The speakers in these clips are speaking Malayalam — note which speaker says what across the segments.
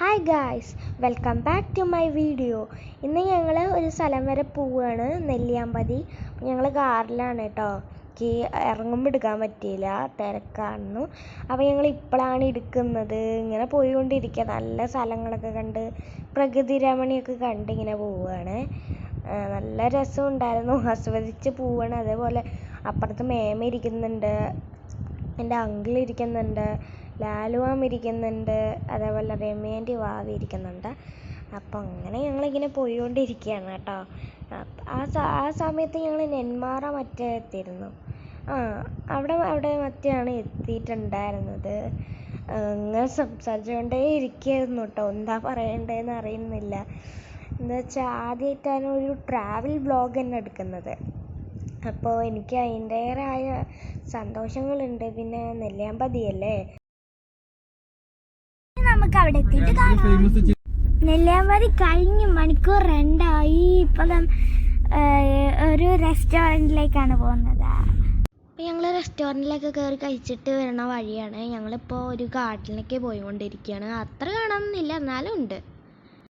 Speaker 1: Hi guys welcome back to my video ഇന്ന് ഞങ്ങൾ ഒരു സ്ഥലം വരെ പോവുകയാണ് നെല്ലിയാമ്പതി. ഞങ്ങൾ കാറിലാണ് കേട്ടോ എനിക്ക് ഇറങ്ങുമ്പോൾ എടുക്കാൻ പറ്റിയില്ല തിരക്കായിരുന്നു അപ്പോൾ ഞങ്ങൾ ഇപ്പോഴാണ് എടുക്കുന്നത്. ഇങ്ങനെ പോയിക്കൊണ്ടിരിക്കുക നല്ല സ്ഥലങ്ങളൊക്കെ കണ്ട് പ്രകൃതി രമണിയൊക്കെ കണ്ട് ഇങ്ങനെ പോവുകയാണ് നല്ല രസം ഉണ്ടായിരുന്നു ആസ്വദിച്ച് പോവുകയാണ് അതേപോലെ അപ്പുറത്ത് മേമ ഇരിക്കുന്നുണ്ട് എന്റെ അങ്കിൾ ഇരിക്കുന്നുണ്ട്. ലാലുവാം ഇരിക്കുന്നുണ്ട് അതേപോലെ രമേന്റെ വാവി ഇരിക്കുന്നുണ്ട് അപ്പോൾ അങ്ങനെ ഞങ്ങളിങ്ങനെ പോയിക്കൊണ്ടിരിക്കുകയാണ് കേട്ടോ. അപ്പ- ആ ആ സമയത്ത് ഞങ്ങൾ നെന്മാറ മറ്റേ എത്തിയിരുന്നു. ആ അവിടെ അവിടെ മറ്റാണ് എത്തിയിട്ടുണ്ടായിരുന്നത്. അങ്ങനെ സംസാരിച്ചുകൊണ്ടേ ഇരിക്കുകയായിരുന്നു കേട്ടോ. എന്താ പറയണ്ടേന്ന് അറിയുന്നില്ല. എന്ന് വെച്ചാൽ ആദ്യമായിട്ടാണ് ഒരു ട്രാവൽ ബ്ലോഗ് തന്നെ എടുക്കുന്നത്. അപ്പോൾ എനിക്ക് അതിന്റേതായ സന്തോഷങ്ങളുണ്ട്. പിന്നെ നെല്ലിയാമ്പതിയല്ലേ?
Speaker 2: അവിടെ എത്തിയിട്ട് കാണാം. നെല്ലിയാമ്പതി കഴിഞ്ഞ് മണിക്കൂർ രണ്ടായി. ഇപ്പം ഒരു റെസ്റ്റോറന്റിലേക്കാണ് പോകുന്നത്.
Speaker 1: അപ്പോൾ ഞങ്ങൾ റെസ്റ്റോറന്റിലൊക്കെ കയറി കഴിച്ചിട്ട് വരണ വഴിയാണ്. ഞങ്ങളിപ്പോൾ ഒരു ഗാർഡനിലേക്ക് പോയിക്കൊണ്ടിരിക്കുകയാണ്. അത്ര കാണാനൊന്നുമില്ല എന്നാലും ഉണ്ട്.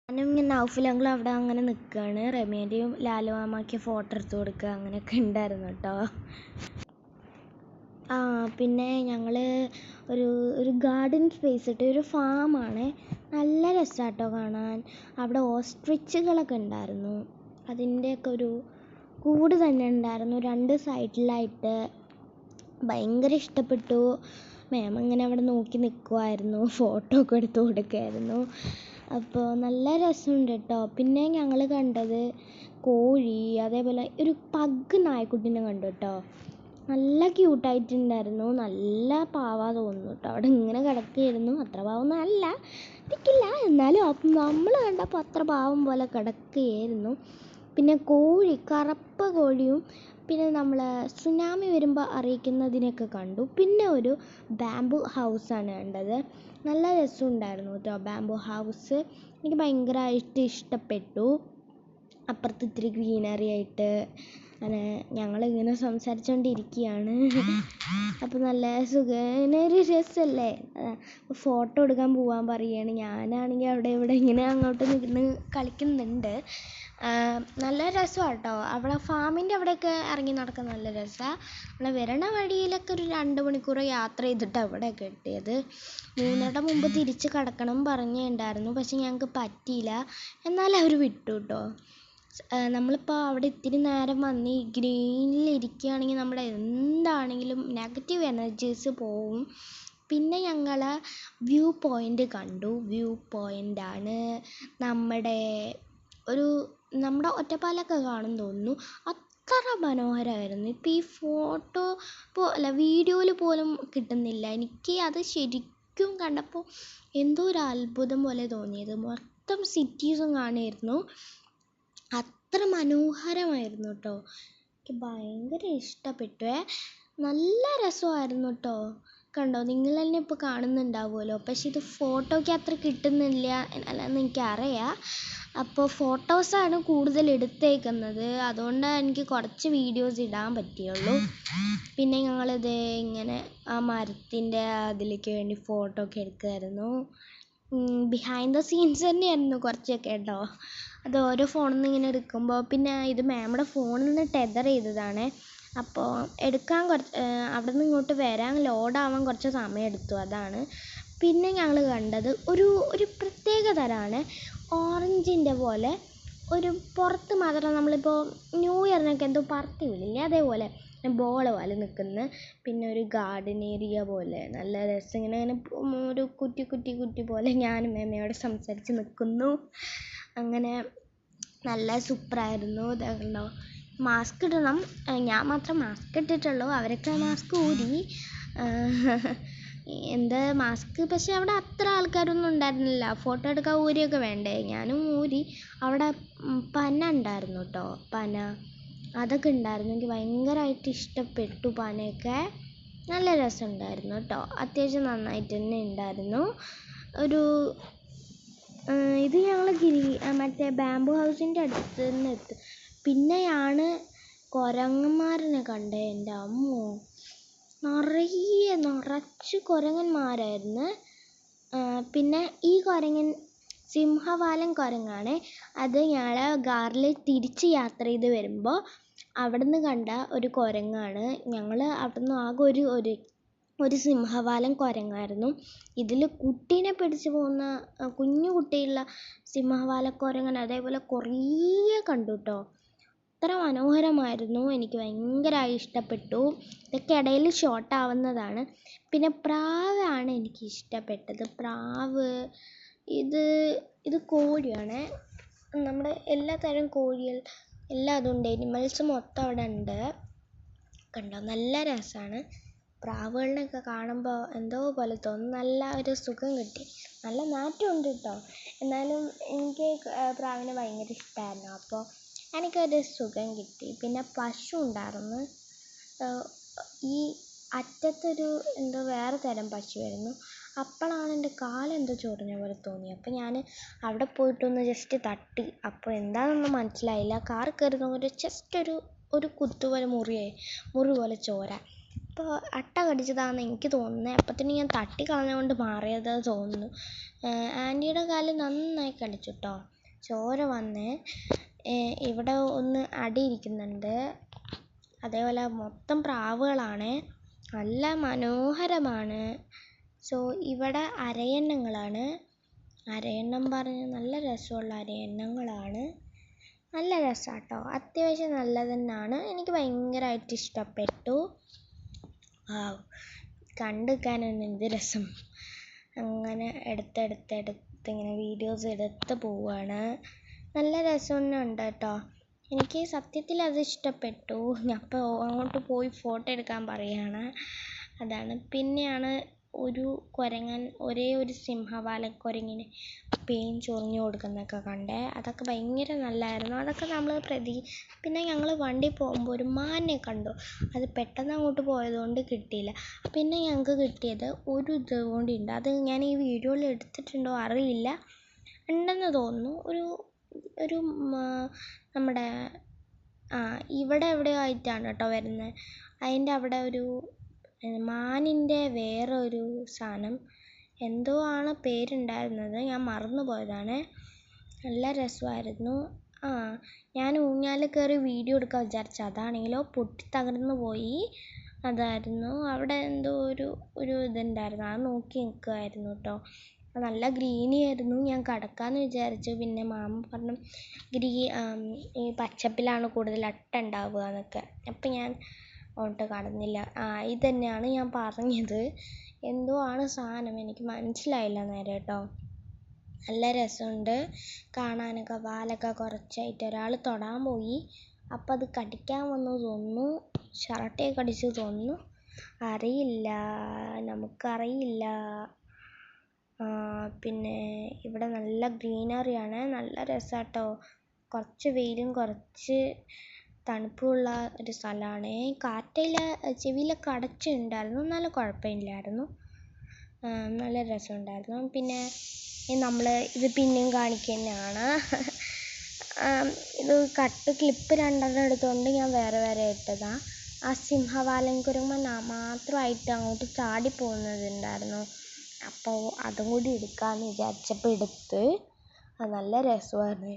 Speaker 1: ഞാനും ഇങ്ങനെ നൗഫിലങ്ങളും അവിടെ അങ്ങനെ നിൽക്കുകയാണ് റമേന്റെയും ലാലുമാമയ്ക്ക് ഫോട്ടോ എടുത്ത് കൊടുക്കുക അങ്ങനെയൊക്കെ ഉണ്ടായിരുന്നു കേട്ടോ. പിന്നെ ഞങ്ങൾ ഒരു ഒരു ഗാർഡൻ സ്പേസ് ഇട്ട് ഒരു ഫാമാണ് നല്ല രസമാണ് കാണാൻ. അവിടെ ഓസ്ട്രിച്ചുകളൊക്കെ ഉണ്ടായിരുന്നു. അതിന്റെയൊക്കെ ഒരു കൂട് തന്നെ ഉണ്ടായിരുന്നു. രണ്ട് സൈഡിലായിട്ട് ഭയങ്കര ഇഷ്ടപ്പെട്ടു. മാം ഇങ്ങനെ അവിടെ നോക്കി നിൽക്കുമായിരുന്നു ഫോട്ടോ ഒക്കെ എടുത്ത് കൊടുക്കുമായിരുന്നു അപ്പോൾ നല്ല രസമുണ്ട് കേട്ടോ പിന്നെ ഞങ്ങൾ കണ്ടത് കോഴി അതേപോലെ ഒരു പഗ് നായ്ക്കുട്ടീനെ കണ്ടു കേട്ടോ നല്ല ക്യൂട്ടായിട്ടുണ്ടായിരുന്നു നല്ല പാവാ തോന്നുന്നു കേട്ടോ അവിടെ ഇങ്ങനെ കിടക്കുകയായിരുന്നു. അത്ര പാവൊന്നും അല്ല. ഇരിക്കില്ല എന്നാലും നമ്മൾ കണ്ടപ്പോൾ അത്ര പാവം പോലെ കിടക്കുകയായിരുന്നു. പിന്നെ കോഴി കറുപ്പ കോഴിയും പിന്നെ നമ്മൾ സുനാമി വരുമ്പോൾ അറിയിക്കുന്നതിനെയൊക്കെ കണ്ടു. പിന്നെ ഒരു ബാംബു ഹൗസാണ് കണ്ടത്. നല്ല രസമുണ്ടായിരുന്നു കേട്ടോ ബാംബു ഹൗസ് എനിക്ക് ഭയങ്കരമായിട്ട് ഇഷ്ടപ്പെട്ടു. അപ്പുറത്ത് ഇത്തിരി ഗ്രീനറി ആയിട്ട് അങ്ങനെ ഞങ്ങളിങ്ങനെ സംസാരിച്ചുകൊണ്ടിരിക്കുകയാണ് അപ്പോൾ നല്ല സുഖേന ഒരു രസമല്ലേ ഫോട്ടോ എടുക്കാൻ പോവാൻ പറയുകയാണ് ഞാനാണെങ്കിൽ അവിടെ ഇവിടെ ഇങ്ങനെ അങ്ങോട്ട് നിന്ന് കളിക്കുന്നുണ്ട്. നല്ല രസമാണ് കേട്ടോ അവിടെ ഫാമിന്റെ അവിടെയൊക്കെ ഇറങ്ങി നടക്കാൻ നല്ല രസമാണ് നമ്മൾ വരണ വഴിയിലൊക്കെ ഒരു രണ്ട് മണിക്കൂർ യാത്ര ചെയ്തിട്ട് അവിടെ കിട്ടിയത്. മൂന്നരയുടെ മുമ്പ് തിരിച്ച് കിടക്കണം പറഞ്ഞിട്ടുണ്ടായിരുന്നു പക്ഷെ ഞങ്ങൾക്ക് പറ്റിയില്ല. എന്നാലും അവർ വിട്ടു കേട്ടോ നമ്മളിപ്പോൾ അവിടെ ഇത്തിരി നേരം വന്ന് ഈ ഗ്രീനിൽ നമ്മുടെ എന്താണെങ്കിലും നെഗറ്റീവ് എനർജീസ് പോവും. പിന്നെ ഞങ്ങൾ വ്യൂ പോയിന്റ് കണ്ടു. വ്യൂ പോയിന്റാണ് നമ്മുടെ ഒരു നമ്മുടെ ഒറ്റപ്പാലൊക്കെ കാണും തോന്നുന്നു. അത്ര മനോഹരമായിരുന്നു. ഇപ്പോൾ ഈ ഫോട്ടോ അല്ല വീഡിയോയിൽ പോലും കിട്ടുന്നില്ല. എനിക്ക് അത് ശരിക്കും കണ്ടപ്പോൾ എന്തോ ഒരു അത്ഭുതം പോലെ തോന്നിയത്. മൊത്തം സിറ്റീസും കാണുമായിരുന്നു. അത്ര മനോഹരമായിരുന്നു കേട്ടോ എനിക്ക് ഭയങ്കര ഇഷ്ടപ്പെട്ടു. നല്ല രസമായിരുന്നു കേട്ടോ കണ്ടോ നിങ്ങൾ തന്നെ ഇപ്പോൾ കാണുന്നുണ്ടാവുമല്ലോ. പക്ഷെ ഇത് ഫോട്ടോയ്ക്ക് അത്ര കിട്ടുന്നില്ല അല്ലെന്ന് എനിക്കറിയാം. അപ്പോൾ ഫോട്ടോസാണ് കൂടുതൽ എടുത്തേക്കുന്നത്. അതുകൊണ്ട് എനിക്ക് കുറച്ച് വീഡിയോസ് ഇടാൻ പറ്റിയുള്ളൂ. പിന്നെ ഞങ്ങളിത് ഇങ്ങനെ ആ മരത്തിന്റെ അതിലേക്ക് വേണ്ടി ഫോട്ടോ ഒക്കെ എടുക്കുമായിരുന്നു ബിഹൈൻഡ് ദ സീൻസ് തന്നെയായിരുന്നു കുറച്ചൊക്കെ കേട്ടോ അത് ഓരോ ഫോണിൽ നിന്ന് ഇങ്ങനെ എടുക്കുമ്പോൾ പിന്നെ ഇത് മാമിയുടെ ഫോണിൽ നിന്ന് ടെതർ ചെയ്തതാണ്. അപ്പോൾ എടുക്കാൻ കുറച്ച് അവിടെ നിന്ന് ഇങ്ങോട്ട് വരാൻ ലോഡ് ആവാൻ കുറച്ച് സമയം എടുത്തു അതാണ്. പിന്നെ ഞങ്ങൾ കണ്ടത് ഒരു ഒരു പ്രത്യേക തരമാണ് ഓറഞ്ചിന്റെ പോലെ ഒരു പുറത്ത് മാത്രം നമ്മളിപ്പോൾ ന്യൂ ഇയറിനൊക്കെ എന്തോ പറത്തി വിടില്ലേ അതേപോലെ ബോൾ പോലെ നിൽക്കുന്ന പിന്നെ ഒരു ഗാർഡൻ ഏരിയ പോലെ നല്ല രസം. ഇങ്ങനെ ഇങ്ങനെ ഒരു കുറ്റി കുറ്റി കുറ്റി പോലെ ഞാനും മേമയോട് സംസാരിച്ച് നിൽക്കുന്നു അങ്ങനെ നല്ല സൂപ്പറായിരുന്നു. ഇതാകണ്ടോ മാസ്ക് ഇടണം. ഞാൻ മാത്രം മാസ്ക് ഇട്ടിട്ടുള്ളൂ. അവരൊക്കെ മാസ്ക് ഊരി. എന്താ മാസ്ക് പക്ഷേ അവിടെ അത്ര ആൾക്കാരൊന്നും ഉണ്ടായിരുന്നില്ല. ഫോട്ടോ എടുക്കാൻ ഊരിയൊക്കെ വേണ്ടേ? ഞാനും ഊരി. അവിടെ പന ഉണ്ടായിരുന്നു കേട്ടോ പന. അതൊക്കെ ഉണ്ടായിരുന്നു. എനിക്ക് ഭയങ്കരമായിട്ട് ഇഷ്ടപ്പെട്ടു പനയൊക്കെ. നല്ല രസമുണ്ടായിരുന്നു കേട്ടോ അത്യാവശ്യം നന്നായിട്ട് തന്നെ ഉണ്ടായിരുന്നു. ഒരു ഇത് ഞങ്ങൾ ഗിരി മറ്റേ ബാംബു ഹൗസിന്റെ അടുത്ത് നിന്ന് എത്തി പിന്നെയാണ് കുരങ്ങന്മാരനെ കണ്ടത് എന്റെ അമ്മോ. നിറയെ നിറച്ച് കുരങ്ങന്മാരായിരുന്നു. പിന്നെ ഈ കുരങ്ങൻ സിംഹവാലൻ കുരങ്ങാണ്. അത് ഞങ്ങൾ കാറിൽ തിരിച്ച് യാത്ര ചെയ്ത് വരുമ്പോൾ അവിടുന്ന് കണ്ട ഒരു കുരങ്ങാണ്. ഞങ്ങൾ അവിടുന്ന് ആകെ ഒരു ഒരു ഒരു സിംഹവാലൻ കുരങ്ങായിരുന്നു. ഇതിൽ കുട്ടീനെ പിടിച്ച് പോകുന്ന കുഞ്ഞു കുട്ടിയുള്ള സിംഹവാലക്കുരങ്ങൻ അതേപോലെ കുറേ കണ്ടു കേട്ടോ അത്ര മനോഹരമായിരുന്നു. എനിക്ക് ഭയങ്കരമായി ഇഷ്ടപ്പെട്ടു. ഇതൊക്കെ ഇടയിൽ ഷോർട്ട് ആവുന്നതാണ്. പിന്നെ പ്രാവാണ് എനിക്ക് ഇഷ്ടപ്പെട്ടത്. പ്രാവ് ഇത് ഇത് കോഴിയാണ്. നമ്മുടെ എല്ലാ തരം കോഴികൾ എല്ലാം അതുണ്ട്. എനിമൽസ് മൊത്തം അവിടെ ഉണ്ട് കണ്ടോ? നല്ല രസമാണ് പ്രാവുകളിനെയൊക്കെ കാണുമ്പോൾ എന്തോ പോലെ തോന്നും. നല്ല ഒരു സുഖം കിട്ടി. നല്ല നാറ്റമുണ്ട് കേട്ടോ എന്നാലും എനിക്ക് പ്രാവിനെ ഭയങ്കര ഇഷ്ടമായിരുന്നു അപ്പോൾ എനിക്കൊരു സുഖം കിട്ടി. പിന്നെ പശു ഉണ്ടായിരുന്നു. ഈ അറ്റത്തൊരു എന്തോ വേറെ തരം പശുവായിരുന്നു. അപ്പോഴാണ് എന്റെ കാലെന്തോ ചൊറിഞ്ഞ പോലെ തോന്നി. അപ്പോൾ ഞാൻ അവിടെ പോയിട്ടൊന്ന് ജസ്റ്റ് തട്ടി. അപ്പോൾ എന്താണെന്നൊന്നും മനസ്സിലായില്ല. കാർ കയറി നോക്കുമ്പോൾ ജസ്റ്റ് ഒരു ഒരു കുത്തുപോലെ മുറിയായി. മുറി പോലെ ചോര. അപ്പോൾ അട്ട കടിച്ചതാണെന്ന് എനിക്ക് തോന്നുന്നത് അപ്പത്തിന് ഞാൻ തട്ടി കളഞ്ഞുകൊണ്ട് മാറിയത് തോന്നുന്നു. ആന്റിയുടെ കാൽ നന്നായി കടിച്ചു കേട്ടോ ചോര വന്ന്. ഇവിടെ ഒന്ന് അടി ഇരിക്കുന്നുണ്ട്. അതേപോലെ മൊത്തം പ്രാവുകളാണ്. നല്ല മനോഹരമാണ്. സോ ഇവിടെ അരയന്നങ്ങളാണ് അരയന്നം പറഞ്ഞ് നല്ല രസമുള്ള അരയന്നങ്ങളാണ് നല്ല രസമാണ് കേട്ടോ അത്യാവശ്യം നല്ലത് തന്നെയാണ് എനിക്ക് ഭയങ്കരമായിട്ട് ഇഷ്ടപ്പെട്ടു. ആ കണ്ടിരിക്കാനാണ് എന്ത് രസം. അങ്ങനെ എടുത്തെടുത്തെടുത്ത് ഇങ്ങനെ വീഡിയോസ് എടുത്ത് പോവാണ്. നല്ല രസം ഉണ്ട് കേട്ടോ. എനിക്ക് സത്യത്തിൽ അത് ഇഷ്ടപ്പെട്ടു. ഞാൻ അപ്പോൾ അങ്ങോട്ട് പോയി ഫോട്ടോ എടുക്കാൻ പറയുകയാണ് അതാണ്. പിന്നെയാണ് ഒരു കുരങ്ങൻ ഒരേ ഒരു സിംഹവാലക്കുരങ്ങിന് പേൻ ചൊറിഞ്ഞു കൊടുക്കുന്നതൊക്കെ കണ്ടേ. അതൊക്കെ ഭയങ്കര നല്ലതായിരുന്നു അതൊക്കെ നമ്മൾ പ്രതി പിന്നെ ഞങ്ങൾ വണ്ടി പോകുമ്പോൾ ഒരു മാനിനെ കണ്ടു. അത് പെട്ടെന്ന് അങ്ങോട്ട് പോയതുകൊണ്ട് കിട്ടിയില്ല. പിന്നെ ഞങ്ങൾക്ക് കിട്ടിയത് ഒരു ഇത് ഉണ്ട്. അത് ഞാൻ ഈ വീഡിയോയിൽ എടുത്തിട്ടുണ്ടോ അറിയില്ല. ഉണ്ടെന്ന് തോന്നുന്നു. ഒരു ഒരു നമ്മുടെ ആ ഇവിടെ എവിടെയോ ആയിട്ടാണ് കേട്ടോ വരുന്നത്. അതിന്റെ അവിടെ ഒരു മാനിന്റെ വേറൊരു സാധനം. എന്തോ ആണ് പേരുണ്ടായിരുന്നത്. ഞാൻ മറന്നു പോയതാണ്. നല്ല രസമായിരുന്നു. ആ ഞാൻ ഊഞ്ഞാലിൽ കയറി വീഡിയോ എടുക്കാൻ വിചാരിച്ചു. അതാണെങ്കിലോ പൊട്ടി തകർന്നു പോയി. അതായിരുന്നു. അവിടെ എന്തോ ഒരു ഒരു ഇതുണ്ടായിരുന്നു. അത് നോക്കി നിൽക്കുമായിരുന്നു കേട്ടോ. നല്ല ഗ്രീനി ആയിരുന്നു. ഞാൻ കിടക്കാമെന്ന് വിചാരിച്ചു. പിന്നെ മാമ പറഞ്ഞു ഗ്രീ ഈ പച്ചപ്പിലാണ് കൂടുതൽ അട്ട ഉണ്ടാവുക എന്നൊക്കെ. അപ്പം ഞാൻ അങ്ങോട്ട് കടന്നില്ല. ആ ഇത് തന്നെയാണ് ഞാൻ പറഞ്ഞത്. എന്തോ ആണ് സാധനം എനിക്ക് മനസ്സിലായില്ല നേരെ കേട്ടോ. നല്ല രസമുണ്ട്. കാണാനൊക്കെ വാലൊക്കെ കുറച്ചായിട്ട് ഒരാൾ തൊടാൻ പോയി. അപ്പം അത് കടിക്കാൻ വന്നു തോന്നുന്നു. ഷർട്ടേ കടിച്ചു തോന്നുന്നു. അറിയില്ല. നമുക്കറിയില്ല. പിന്നെ ഇവിടെ നല്ല ഗ്രീനറിയാണ് നല്ല രസാട്ടോ കുറച്ച് വെയിലും കുറച്ച് തണുപ്പുള്ള ഒരു സ്ഥലമാണ്. കാറ്റയിൽ ചെവിയിലൊക്കെ അടച്ചിട്ടുണ്ടായിരുന്നു എന്നാലും കുഴപ്പമില്ലായിരുന്നു. നല്ല രസമുണ്ടായിരുന്നു. പിന്നെ നമ്മൾ ഇത് പിന്നെയും കാണിക്കുന്നതാണ്. ഇത് കട്ട് ക്ലിപ്പ് രണ്ടെണ്ണം എടുത്തുകൊണ്ട് ഞാൻ വേറെ വേറെ ഇട്ടതാണ് ആ സിംഹവാലൻ കുരങ്ങൻ മാത്രമായിട്ട് അങ്ങോട്ട് ചാടി പോകുന്നതുണ്ടായിരുന്നു. അപ്പോൾ അതും കൂടി എടുക്കാമെന്ന് വിചാരിച്ചപ്പോൾ എടുത്ത്. അത് നല്ല രസമാണ്.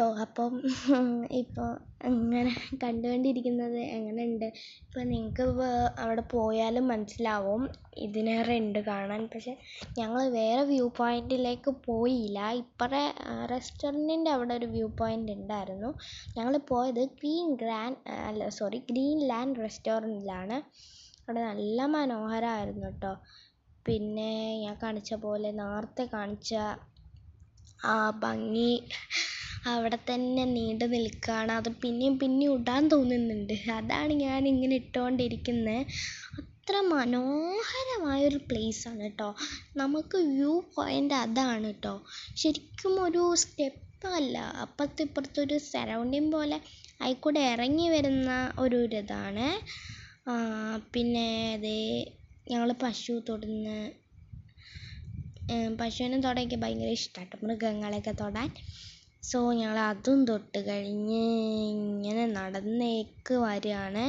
Speaker 1: കേട്ടോ. അപ്പം ഇപ്പോൾ അങ്ങനെ കണ്ടുകൊണ്ടിരിക്കുന്നത് എങ്ങനെയുണ്ട്? ഇപ്പോൾ നിങ്ങൾക്ക് അവിടെ പോയാലും മനസ്സിലാവും. ഇതിനേറെ ഉണ്ട് കാണാൻ. പക്ഷെ ഞങ്ങൾ വേറെ വ്യൂ പോയിന്റിലേക്ക് പോയില്ല. ഇപ്പറേ റെസ്റ്റോറന്റിന്റെ അവിടെ ഒരു വ്യൂ പോയിന്റ് ഉണ്ടായിരുന്നു. ഞങ്ങൾ പോയത് ഗ്രീൻ ഗ്രാൻഡ് അല്ല സോറി ഗ്രീൻ ലാൻഡ് റെസ്റ്റോറന്റിലാണ് അവിടെ നല്ല മനോഹരമായിരുന്നു കേട്ടോ. പിന്നെ ഞാൻ കാണിച്ച പോലെ നേരത്തെ കാണിച്ച ആ ഭംഗി അവിടെ തന്നെ നീണ്ടു നിൽക്കുകയാണ്. അത് പിന്നെയും പിന്നെയും ഇടാൻ തോന്നുന്നുണ്ട്. അതാണ് ഞാൻ ഇങ്ങനെ ഇട്ടുകൊണ്ടിരിക്കുന്നത് അത്ര മനോഹരമായൊരു പ്ലേസാണ് കേട്ടോ നമുക്ക് വ്യൂ പോയിന്റ് അതാണ് കേട്ടോ ശരിക്കും ഒരു സ്റ്റെപ്പ് അല്ല. അപ്പുറത്തും ഇപ്പുറത്തും ഒരു സറൗണ്ടിങ് പോലെ അതിൽക്കൂടെ ഇറങ്ങി വരുന്ന ഒരു ഇതാണ് പിന്നെ അതേ ഞങ്ങൾ പശു തൊടുന്ന പശുവിനെ തൊടാൻ എനിക്ക് ഭയങ്കര ഇഷ്ടമാണ് മൃഗങ്ങളെയൊക്കെ തൊടാൻ. സോ ഞങ്ങൾ അതും തൊട്ട് കഴിഞ്ഞ് ഇങ്ങനെ നടന്നേക്ക് വരികയാണ്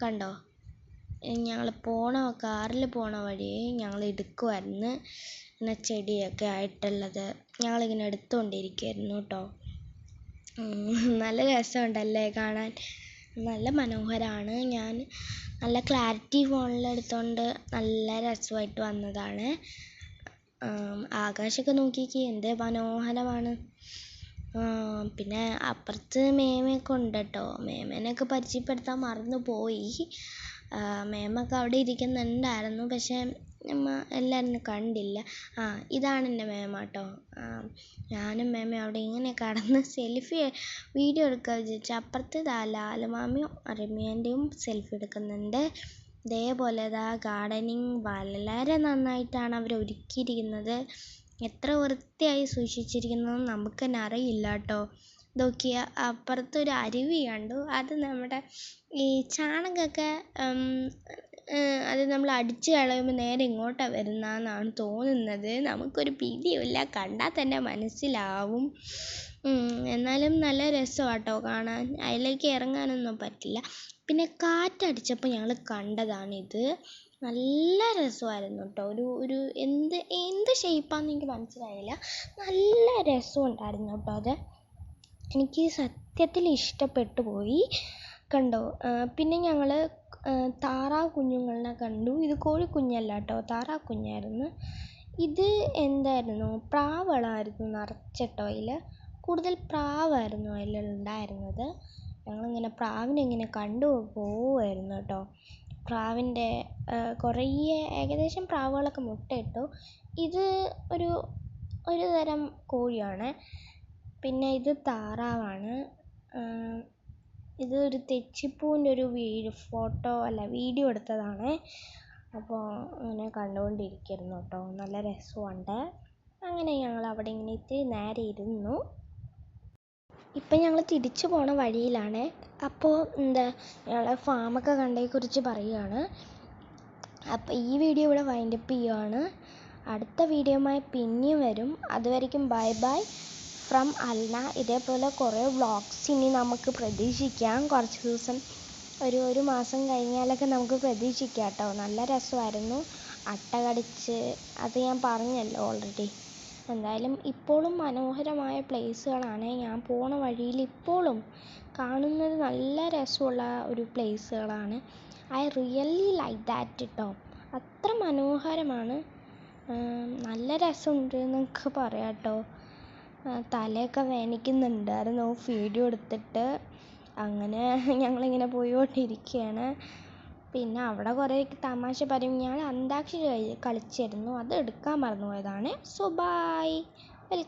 Speaker 1: കണ്ടോ? ഞങ്ങൾ പോണ കാറിൽ പോണ വഴി ഞങ്ങൾ എടുക്കുമായിരുന്നു ഇങ്ങനെ ചെടിയൊക്കെ ആയിട്ടുള്ളത്. ഞങ്ങളിങ്ങനെ എടുത്തുകൊണ്ടിരിക്കുമായിരുന്നു കേട്ടോ. നല്ല രസമുണ്ടല്ലേ കാണാൻ? നല്ല മനോഹരമാണ് ഞാൻ നല്ല ക്ലാരിറ്റി ഫോണിൽ എടുത്തോണ്ട് നല്ല രസമായിട്ട് വന്നതാണ്. ആകാശമൊക്കെ നോക്കിക്കേ എന്ത് മനോഹരമാണ്. പിന്നെ അപ്പുറത്ത് മേമയൊക്കെ ഉണ്ട് കേട്ടോ മേമേനെയൊക്കെ പരിചയപ്പെടുത്താൻ മറന്നു പോയി മേമൊക്കെ അവിടെ ഇരിക്കുന്നുണ്ടായിരുന്നു. പക്ഷേ നമ്മ എല്ലാവരും കണ്ടില്ല. ആ ഇതാണ് എന്റെ മേമ കേട്ടോ ഞാനും മേമയും അവിടെ ഇങ്ങനെ കിടന്ന് സെൽഫി വീഡിയോ എടുക്കുക വിചാരിച്ചു. അപ്പുറത്ത് ഇതാ ലാലുമാമിയും രമ്യേന്റെയും സെൽഫി എടുക്കുന്നുണ്ട്. ഇതേപോലെ ഇതാ ഗാർഡനിങ് വളരെ നന്നായിട്ടാണ് അവർ ഒരുക്കിയിരിക്കുന്നത് എത്ര വൃത്തിയായി സൂക്ഷിച്ചിരിക്കുന്നതെന്ന് നമുക്ക് തന്നെ അറിയില്ല കേട്ടോ നോക്കിയ അപ്പുറത്തൊരു അരുവി കണ്ടു. അത് നമ്മുടെ ഈ ചാണകമൊക്കെ അത് നമ്മൾ അടിച്ച് കളയുമ്പോൾ നേരെ ഇങ്ങോട്ടാണ് വരുന്നതെന്നാണ് തോന്നുന്നത്. നമുക്കൊരു പിടിയുമില്ല. കണ്ടാൽ തന്നെ മനസ്സിലാവും. എന്നാലും നല്ല രസമാണ് കേട്ടോ കാണാൻ. അതിലേക്ക് ഇറങ്ങാനൊന്നും പറ്റില്ല. പിന്നെ കാറ്റടിച്ചപ്പോൾ ഞങ്ങൾ കണ്ടതാണിത്. നല്ല രസമായിരുന്നു കേട്ടോ ഒരു ഒരു എന്ത് എന്ത് ഷേപ്പാണെന്ന് എനിക്ക് മനസ്സിലായില്ല. നല്ല രസമുണ്ടായിരുന്നു കേട്ടോ അത്. എനിക്ക് സത്യത്തിൽ ഇഷ്ടപ്പെട്ടു പോയി. കണ്ടോ? പിന്നെ ഞങ്ങൾ താറാവ് കുഞ്ഞുങ്ങളെ കണ്ടു. ഇത് കോഴിക്കുഞ്ഞല്ല കേട്ടോ താറാവ് കുഞ്ഞായിരുന്നു. ഇത് എന്തായിരുന്നു? പ്രാവളായിരുന്നു നിറച്ചിട്ടോ അതിൽ കൂടുതൽ പ്രാവായിരുന്നു അതിലുണ്ടായിരുന്നത്. ഞങ്ങളിങ്ങനെ പ്രാവിനെ ഇങ്ങനെ കണ്ടു പോവുമായിരുന്നു കേട്ടോ പ്രാവിന്റെ കുറേ ഏകദേശം പ്രാവുകളൊക്കെ മുട്ടയിട്ടു. ഇത് ഒരു ഒരു തരം കോഴിയാണ്. പിന്നെ ഇത് താറാവാണ്. ഇത് ഒരു തെച്ചിപ്പൂവിന്റെ ഒരു ഫോട്ടോ അല്ല വീഡിയോ എടുത്തതാണ്. അപ്പോൾ അങ്ങനെ കണ്ടുകൊണ്ടിരിക്കുകയായിരുന്നു കേട്ടോ. നല്ല രസമുണ്ട്. അങ്ങനെ ഞങ്ങൾ അവിടെ ഇങ്ങനെ ഇത്തിരി നേരം ഇരുന്നു. ഇപ്പം ഞങ്ങൾ തിരിച്ചു പോണ വഴിയിലാണ് അപ്പോൾ എന്താ ഞങ്ങളുടെ ഫാമൊക്കെ കണ്ടതിനെക്കുറിച്ച് പറയുകയാണ് അപ്പോൾ ഈ വീഡിയോ ഇവിടെ വൈൻഡപ്പ് ചെയ്യുകയാണ് അടുത്ത വീഡിയോയുമായി പിന്നെയും വരും. അതുവരേക്കും ബൈ ബൈ ഫ്രം അൽന. ഇതേപോലെ കുറേ വ്ളോഗ്സ് ഇനി നമുക്ക് പ്രതീക്ഷിക്കാം. കുറച്ച് ദിവസം ഒരു ഒരു മാസം കഴിഞ്ഞാലൊക്കെ നമുക്ക് പ്രതീക്ഷിക്കാം കേട്ടോ. നല്ല രസമായിരുന്നു. അട്ട കടിച്ച് അത് ഞാൻ പറഞ്ഞല്ലോ ഓൾറെഡി എന്തായാലും ഇപ്പോഴും മനോഹരമായ പ്ലേസുകളാണ് ഞാൻ പോണ വഴിയിൽ ഇപ്പോഴും കാണുന്നത് നല്ല രസമുള്ള ഒരു പ്ലേസുകളാണ്. ഐ റിയലി ലൈക്ക് ദാറ്റ് കേട്ടോ. അത്ര മനോഹരമാണ്. നല്ല രസമുണ്ട് എന്നൊക്കെ പറയാം കേട്ടോ. തലയൊക്കെ വേദനിക്കുന്നുണ്ടായിരുന്നു വീഡിയോ എടുത്തിട്ട് അങ്ങനെ ഞങ്ങളിങ്ങനെ പോയിക്കൊണ്ടിരിക്കുകയാണ്. പിന്നെ അവിടെ കുറേ തമാശ പറയും. ഞാൻ അന്താക്ഷരി കളിച്ചിരുന്നു. അത് എടുക്കാൻ മറന്നുപോയതാണ്. So by welcome